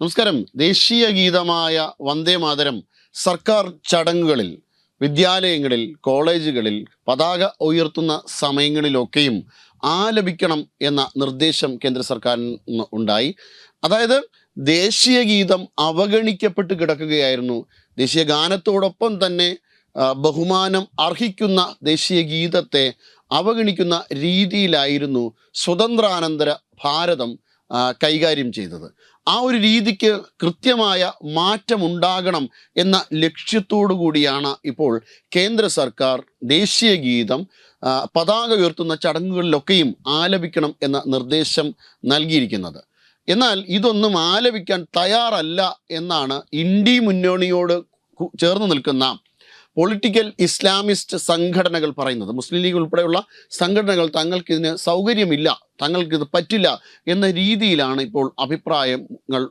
നമസ്കാരം. ദേശീയ ഗീതമായ വന്ദേ മാതരം സർക്കാർ ചടങ്ങുകളിൽ വിദ്യാലയങ്ങളിൽ കോളേജുകളിൽ പതാക ഉയർത്തുന്ന സമയങ്ങളിലൊക്കെയും ആലപിക്കണം എന്ന നിർദ്ദേശം കേന്ദ്ര സർക്കാരിന് ഉണ്ടായി. അതായത് ദേശീയ ഗീതം അവഗണിക്കപ്പെട്ട് കിടക്കുകയായിരുന്നു. ദേശീയ ഗാനത്തോടൊപ്പം തന്നെ ബഹുമാനം അർഹിക്കുന്ന ദേശീയ ഗീതത്തെ അവഗണിക്കുന്ന രീതിയിലായിരുന്നു സ്വതന്ത്രാനന്തര ഭാരതം കൈകാര്യം ചെയ്തത്. ആ ഒരു രീതിക്ക് കൃത്യമായ മാറ്റമുണ്ടാകണം എന്ന ലക്ഷ്യത്തോടു കൂടിയാണ് ഇപ്പോൾ കേന്ദ്ര സർക്കാർ ദേശീയ ഗീതം പതാക ഉയർത്തുന്ന ചടങ്ങുകളിലൊക്കെയും ആലപിക്കണം എന്ന നിർദ്ദേശം നൽകിയിരിക്കുന്നത്. എന്നാൽ ഇതൊന്നും ആലപിക്കാൻ തയ്യാറല്ല എന്നാണ് ഇന്ത്യ മുന്നണിയോട് ചേർന്ന് നിൽക്കുന്ന പൊളിറ്റിക്കൽ ഇസ്ലാമിസ്റ്റ് സംഘടനകൾ പറയുന്നത്. മുസ്ലിം ലീഗ് ഉൾപ്പെടെയുള്ള സംഘടനകൾ തങ്ങൾക്കിതിന് സൗകര്യമില്ല തങ്ങൾക്കിത് പറ്റില്ല എന്ന രീതിയിലാണ് ഇപ്പോൾ അഭിപ്രായങ്ങൾ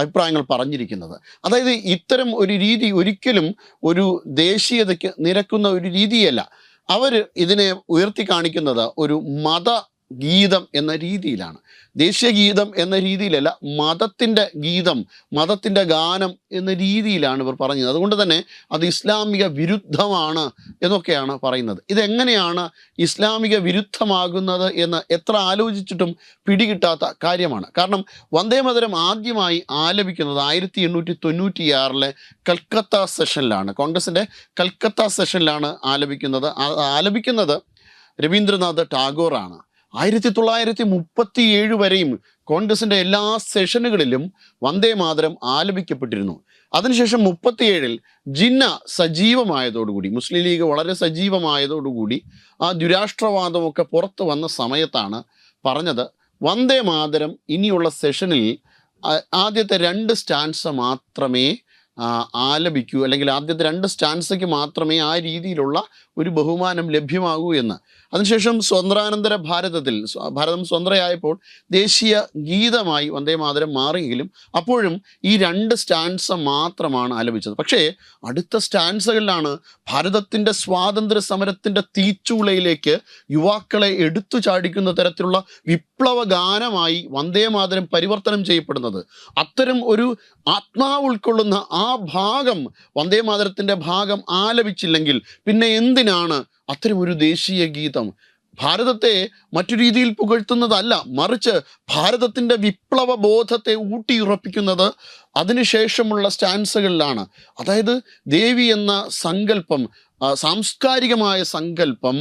അഭിപ്രായങ്ങൾ പറഞ്ഞിരിക്കുന്നത്. അതായത് ഇത്തരം ഒരു രീതി ഒരിക്കലും ഒരു ദേശീയതയ്ക്ക് നിരക്കുന്ന ഒരു രീതിയല്ല. അവർ ഇതിനെ ഉയർത്തി കാണിക്കുന്നത് ഒരു മത ഗീതം എന്ന രീതിയിലാണ്. ദേശീയ ഗീതം എന്ന രീതിയിലല്ല മതത്തിന്റെ ഗീതം മതത്തിന്റെ ഗാനം എന്ന രീതിയിലാണ് ഇവർ പറഞ്ഞത്. അതുകൊണ്ട് തന്നെ അത് ഇസ്ലാമിക വിരുദ്ധമാണ് എന്നൊക്കെയാണ് പറയുന്നത്. ഇതെങ്ങനെയാണ് ഇസ്ലാമിക വിരുദ്ധമാകുന്നത് എന്ന് എത്ര ആലോചിച്ചിട്ടും പിടികിട്ടാത്ത കാര്യമാണ്. കാരണം വന്ദേമതരം ആദ്യമായി ആലപിക്കുന്നത് ആയിരത്തി എണ്ണൂറ്റി തൊണ്ണൂറ്റിയാറിലെ കൽക്കത്ത സെഷനിലാണ്. കോൺഗ്രസിന്റെ കൽക്കത്ത സെഷനിലാണ് ആലപിക്കുന്നത്. ആലപിക്കുന്നത് രവീന്ദ്രനാഥ് ടാഗോറാണ്. ആയിരത്തി തൊള്ളായിരത്തി മുപ്പത്തി ഏഴ് വരെയും കോൺഗ്രസിന്റെ എല്ലാ സെഷനുകളിലും വന്ദേ മാതരം ആലപിക്കപ്പെട്ടിരുന്നു. അതിനുശേഷം മുപ്പത്തിയേഴിൽ ജിന്ന സജീവമായതോടുകൂടി മുസ്ലിം ലീഗ് വളരെ സജീവമായതോടുകൂടി ആ ദുരാഷ്ട്രവാദമൊക്കെ പുറത്തു വന്ന സമയത്താണ് പറഞ്ഞത് വന്ദേ മാതരം ഇനിയുള്ള സെഷനിൽ ആദ്യത്തെ രണ്ട് സ്റ്റാൻസ മാത്രമേ ആലപിക്കൂ അല്ലെങ്കിൽ ആദ്യത്തെ രണ്ട് സ്റ്റാൻസയ്ക്ക് മാത്രമേ ആ രീതിയിലുള്ള ഒരു ബഹുമാനം ലഭ്യമാകൂ എന്ന്. അതിനുശേഷം സ്വതന്ത്രാനന്തര ഭാരതത്തിൽ ഭാരതം സ്വതന്ത്രയായപ്പോൾ ദേശീയ ഗീതമായി വന്ദേ മാതരം മാറിയെങ്കിലും അപ്പോഴും ഈ രണ്ട് സ്റ്റാൻസ മാത്രമാണ് ആലപിച്ചത്. പക്ഷേ അടുത്ത സ്റ്റാൻസകളിലാണ് ഭാരതത്തിന്റെ സ്വാതന്ത്ര്യ സമരത്തിന്റെ തീച്ചൂളയിലേക്ക് യുവാക്കളെ എടുത്തു ചാടിക്കുന്ന തരത്തിലുള്ള വിപ്ലവ ഗാനമായി വന്ദേ മാതരം പരിവർത്തനം ചെയ്യപ്പെടുന്നത്. അത്തരം ഒരു ആത്മാവ് ഉൾക്കൊള്ളുന്ന ആ ഭാഗം വന്ദേ മാതരത്തിന്റെ ഭാഗം ആലപിച്ചില്ലെങ്കിൽ പിന്നെ എന്തിനാണ് അത്തരമൊരു ദേശീയ ഗീതം. ഭാരതത്തെ മറ്റു രീതിയിൽ പുകഴ്ത്തുന്നതല്ല മറിച്ച് ഭാരതത്തിന്റെ വിപ്ലവ ബോധത്തെ ഊട്ടിയുറപ്പിക്കുന്നത് അതിനുശേഷമുള്ള സ്റ്റാൻസുകളിലാണ്. അതായത് ദേവി എന്ന സങ്കല്പം സാംസ്കാരികമായ സങ്കല്പം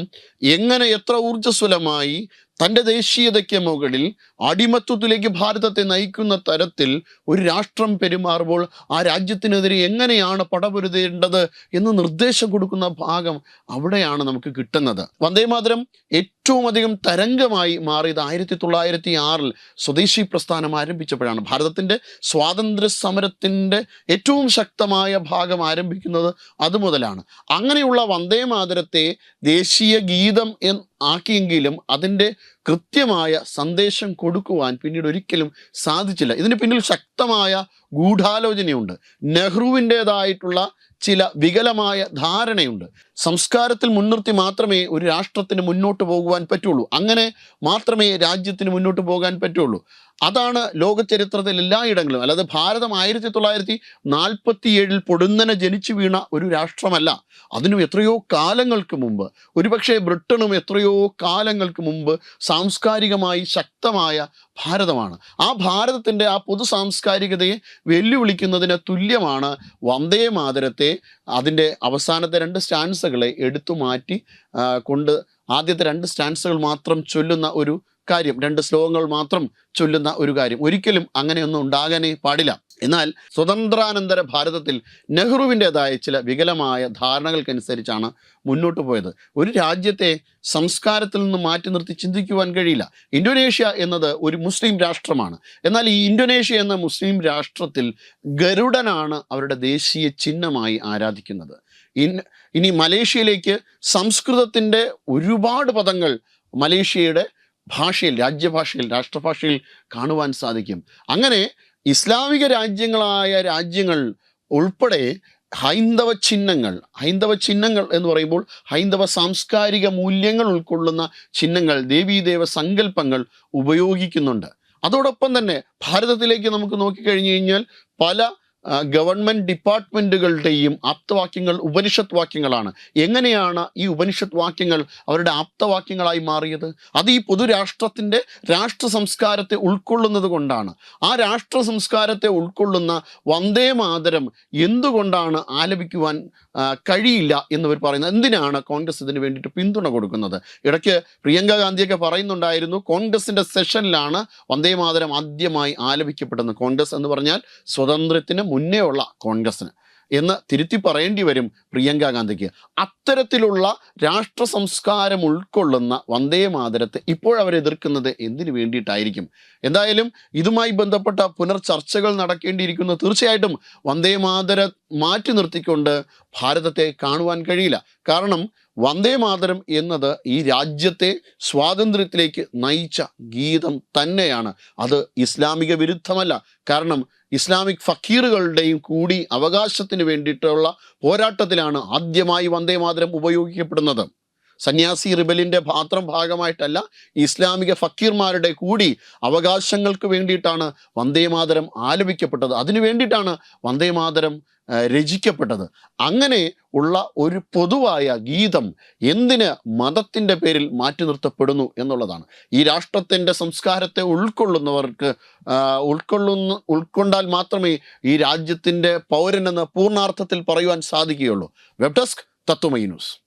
എങ്ങനെ എത്ര ഊർജസ്വലമായി തന്റെ ദേശീയതയ്ക്ക് മുകളിൽ അടിമത്വത്തിലേക്ക് ഭാരതത്തെ നയിക്കുന്ന തരത്തിൽ ഒരു രാഷ്ട്രം പെരുമാറുമ്പോൾ ആ രാജ്യത്തിനെതിരെ എങ്ങനെയാണ് പടപൊരുതേണ്ടത് എന്ന് നിർദ്ദേശം കൊടുക്കുന്ന ഭാഗം അവിടെയാണ് നമുക്ക് കിട്ടുന്നത്. വന്ദേമാതരം ഏറ്റവും അധികം തരംഗമായി മാറിയത് ആയിരത്തി തൊള്ളായിരത്തി ആറിൽ സ്വദേശി പ്രസ്ഥാനം ആരംഭിച്ചപ്പോഴാണ്. ഭാരതത്തിന്റെ സ്വാതന്ത്ര്യ സമരത്തിന്റെ ഏറ്റവും ശക്തമായ ഭാഗം ആരംഭിക്കുന്നത് അതുമുതലാണ്. അങ്ങനെയുള്ള വന്ദേമാതരത്തെ ദേശീയ ഗീതം എന്ന് ആക്കിയെങ്കിലും അതിന്റെ കൃത്യമായ സന്ദേശം കൊടുക്കുവാൻ പിന്നീട് ഒരിക്കലും സാധിച്ചില്ല. ഇതിന് പിന്നിൽ ശക്തമായ ഗൂഢാലോചനയുണ്ട്. നെഹ്റുവിന്റെതായിട്ടുള്ള ചില വികലമായ ധാരണയുണ്ട്. സംസ്കാരത്തിൽ മുൻനിർത്തി മാത്രമേ ഒരു രാഷ്ട്രത്തിന് മുന്നോട്ട് പോകുവാൻ പറ്റുള്ളൂ. അങ്ങനെ മാത്രമേ രാജ്യത്തിന് മുന്നോട്ട് പോകാൻ പറ്റുള്ളൂ. അതാണ് ലോക ചരിത്രത്തിൽ എല്ലായിടങ്ങളിലും അല്ലാതെ ഭാരതം ആയിരത്തി തൊള്ളായിരത്തി നാൽപ്പത്തി ഏഴിൽ പൊടുന്നനെ ജനിച്ചു വീണ ഒരു രാഷ്ട്രമല്ല. അതിനും എത്രയോ കാലങ്ങൾക്ക് മുമ്പ് ഒരുപക്ഷെ ബ്രിട്ടനും എത്രയോ കാലങ്ങൾക്ക് മുമ്പ് സാംസ്കാരികമായി ശക്തമായ ഭാരതമാണ്. ആ ഭാരതത്തിന്റെ ആ പൊതു സാംസ്കാരികതയെ വെല്ലുവിളിക്കുന്നതിന് തുല്യമാണ് വന്ദേ മാതരത്തെ അതിന്റെ അവസാനത്തെ രണ്ട് സ്റ്റാൻസുകളെ എടുത്തു മാറ്റി കൊണ്ട് ആദ്യത്തെ രണ്ട് സ്റ്റാൻസുകൾ മാത്രം ചൊല്ലുന്ന ഒരു കാര്യം രണ്ട് ശ്ലോകങ്ങൾ മാത്രം ചൊല്ലുന്ന ഒരു കാര്യം. ഒരിക്കലും അങ്ങനെയൊന്നും ഉണ്ടാകാനേ പാടില്ല. എന്നാൽ സ്വതന്ത്രാനന്തര ഭാരതത്തിൽ നെഹ്റുവിന്റെതായ ചില വികലമായ ധാരണകൾക്കനുസരിച്ചാണ് മുന്നോട്ട് പോയത്. ഒരു രാജ്യത്തെ സംസ്കാരത്തിൽ നിന്ന് മാറ്റി നിർത്തി ചിന്തിക്കുവാൻ കഴിയില്ല. ഇന്തോനേഷ്യ എന്നത് ഒരു മുസ്ലിം രാഷ്ട്രമാണ്. എന്നാൽ ഈ ഇന്തോനേഷ്യ എന്ന മുസ്ലിം രാഷ്ട്രത്തിൽ ഗരുഡനാണ് അവരുടെ ദേശീയ ചിഹ്നമായി ആരാധിക്കുന്നത്. ഇനി മലേഷ്യയിലേക്ക് സംസ്കൃതത്തിന്റെ ഒരുപാട് പദങ്ങൾ മലേഷ്യയുടെ ഭാഷയിൽ രാജ്യഭാഷയിൽ രാഷ്ട്രഭാഷയിൽ കാണുവാൻ സാധിക്കും. അങ്ങനെ ഇസ്ലാമിക രാജ്യങ്ങളായ രാജ്യങ്ങൾ ഉൾപ്പെടെ ഹൈന്ദവ ചിഹ്നങ്ങൾ ഹൈന്ദവ ചിഹ്നങ്ങൾ എന്ന് പറയുമ്പോൾ ഹൈന്ദവ സാംസ്കാരിക മൂല്യങ്ങൾ ഉൾക്കൊള്ളുന്ന ചിഹ്നങ്ങൾ ദേവീദേവ സങ്കല്പങ്ങൾ ഉപയോഗിക്കുന്നുണ്ട്. അതോടൊപ്പം തന്നെ ഭാരതത്തിലേക്ക് നമുക്ക് നോക്കിക്കഴിഞ്ഞു കഴിഞ്ഞാൽ പല ആ, ഗവൺമെന്റ് ഡിപ്പാർട്ട്മെന്റുകളുടെയും ആപ്തവാക്യങ്ങൾ ഉപനിഷത്ത് വാക്യങ്ങളാണ് എങ്ങനെയാണ് ഈ ഉപനിഷത്ത് വാക്യങ്ങൾ അവരുടെ ആപ്തവാക്യങ്ങളായി മാറിയത്? അത് ഈ പൊതുരാഷ്ട്രത്തിന്റെ രാഷ്ട്ര സംസ്കാരത്തെ ഉൾക്കൊള്ളുന്നത് കൊണ്ടാണ്. ആ രാഷ്ട്ര സംസ്കാരത്തെ ഉൾക്കൊള്ളുന്ന വന്ദേ മാതരം എന്തുകൊണ്ടാണ് ആലപിക്കുവാൻ കഴിയില്ല എന്നിവർ പറയുന്നത്? എന്തിനാണ് കോൺഗ്രസ് ഇതിന് വേണ്ടിയിട്ട് പിന്തുണ കൊടുക്കുന്നത്? ഇടയ്ക്ക് പ്രിയങ്ക ഗാന്ധിയൊക്കെ പറയുന്നുണ്ടായിരുന്നു കോൺഗ്രസിന്റെ സെഷനിലാണ് വന്ദേ മാതരം ആദ്യമായി ആലപിക്കപ്പെടുന്നത്. കോൺഗ്രസ് എന്ന് പറഞ്ഞാൽ സ്വതന്ത്രത്തിന് മുന്നേ ഉള്ള കോൺഗ്രസ്സിന്. എന്ന് തിരുത്തി പറയേണ്ടി വരും പ്രിയങ്ക ഗാന്ധിക്ക്. അത്തരത്തിലുള്ള രാഷ്ട്ര സംസ്കാരം ഉൾക്കൊള്ളുന്ന വന്ദേ മാതരത്തെ ഇപ്പോഴവർ എതിർക്കുന്നത് എന്തിനു വേണ്ടിയിട്ടായിരിക്കും? എന്തായാലും ഇതുമായി ബന്ധപ്പെട്ട പുനർചർച്ചകൾ നടക്കേണ്ടിയിരിക്കുന്നു. തീർച്ചയായിട്ടും വന്ദേ മാതര മാറ്റി നിർത്തിക്കൊണ്ട് ഭാരതത്തെ കാണുവാൻ കഴിയില്ല. കാരണം വന്ദേ മാതരം എന്നത് ഈ രാജ്യത്തെ സ്വാതന്ത്ര്യത്തിലേക്ക് നയിച്ച ഗീതം തന്നെയാണ്. അത് ഇസ്ലാമിക വിരുദ്ധമല്ല. കാരണം ഇസ്ലാമിക് ഫക്കീറുകളുടെയും കൂടി അവകാശത്തിന് വേണ്ടിയിട്ടുള്ള പോരാട്ടത്തിലാണ് ആദ്യമായി വന്ദേ മാതരം ഉപയോഗിക്കപ്പെടുന്നത്. സന്യാസി റിബലിന്റെ മാത്രം ഭാഗമായിട്ടല്ല ഇസ്ലാമിക ഫക്കീർമാരുടെ കൂടി അവകാശങ്ങൾക്ക് വേണ്ടിയിട്ടാണ് വന്ദേമാതരം ആലപിക്കപ്പെട്ടത്. അതിനു വേണ്ടിയിട്ടാണ് വന്ദേമാതരം രചിക്കപ്പെട്ടത്. അങ്ങനെ ഉള്ള ഒരു പൊതുവായ ഗീതം എന്തിന് മതത്തിന്റെ പേരിൽ മാറ്റി നിർത്തപ്പെടുന്നു എന്നുള്ളതാണ്. ഈ രാഷ്ട്രത്തിന്റെ സംസ്കാരത്തെ ഉൾക്കൊള്ളുന്നവർക്ക് ഉൾക്കൊള്ളുന്ന ഉൾക്കൊണ്ടാൽ മാത്രമേ ഈ രാജ്യത്തിന്റെ പൗരനെന്ന് പൂർണാർത്ഥത്തിൽ പറയുവാൻ സാധിക്കുകയുള്ളൂ. Web desk Tatwamayi news.